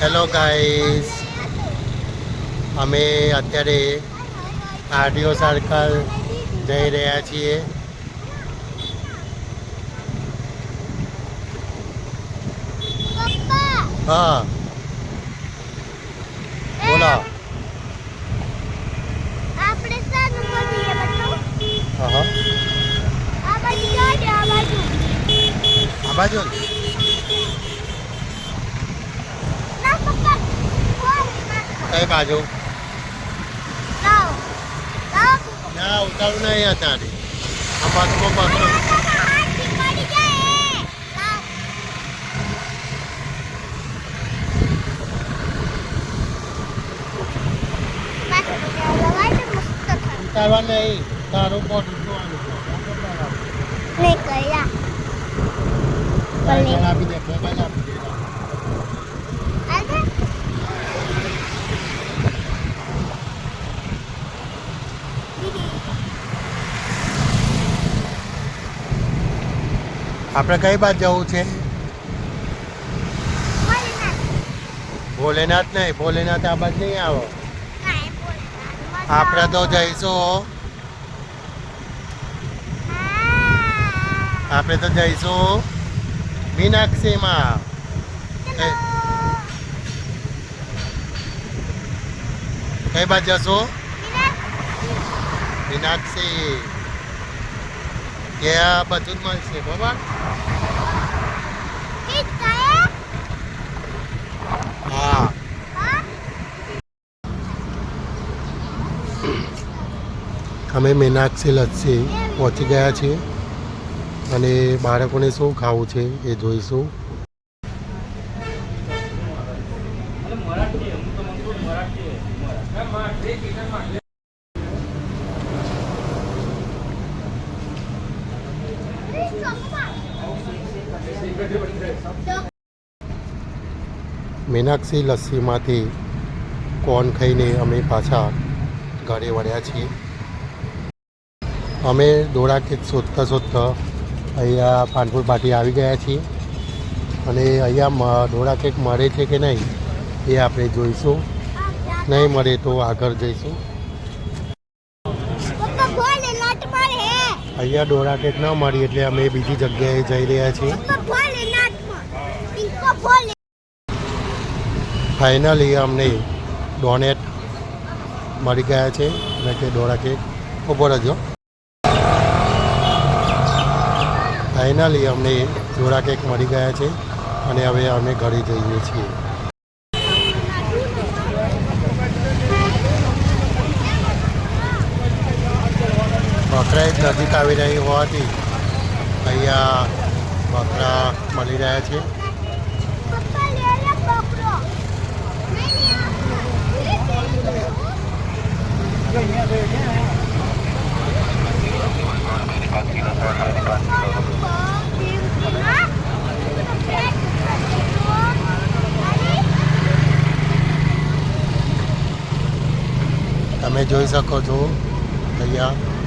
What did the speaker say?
Hello guys અમે અત્યારે આરડીઓ circle જઈ રહ્યા છીએ. હા. બોલો. આ બાજુ જાડે આ બાજુ આ બાજુ ને? ના પપ્પા કોણ કઈ બાજુ? ના ઉતારું નહીં અત્યારે આ બાજુમાં ઉતારવા નહીં તારું પોટ ઉતરવાનું નહીં કર્યા. આપી દે મોબાઈલ આપી દે આજે આપણે કઈ બાજુ જવું છે? ભોલેનાથ. નહીં ભોલેનાથ આ બાજુ નહીં આવો. આપણે તો જઈશું આપણે તો જઈશું મીનાક્ષીમાં. કઈ બાજુ જશું? મીનાક્ષી. ત્યાં બધું જ મળશે બરાબર હા હા. અમે મીનાક્ષી લચ્છી પહોંચી ગયા છીએ અને બાળકોને શું ખાવું છે એ જોઈશું. મીનાક્ષી લસ્સીમાંથી કોન ખાઈને અમે પાછા ઘરે વળ્યા છીએ. અમે દોડાકીત શોધતા શોધતા અહીંયા પાનપુર પાટી આવી ગયા છીએ અને અહીંયા દોડાકીટ મળે છે કે નહીં એ આપણે જોઈશું. નહીં મળે તો આગળ જઈશું. અહીંયા દોડા ન મળી એટલે અમે બીજી જગ્યાએ જઈ રહ્યા છીએ. ફાઇનલી અમને ડોનેટ મળી ગયા છે. અને તે દોડા કેક ઊભો રહેજો. ફાઇનલી અમને દોડા કેક મળી ગયા છે અને હવે અમે ઘરે જઈએ છીએ. બકરા એક નજીક આવી રહી હોવાથી અહીંયા બકરા મળી રહ્યા છે. તમે જોઈ શકો છો. અહીંયા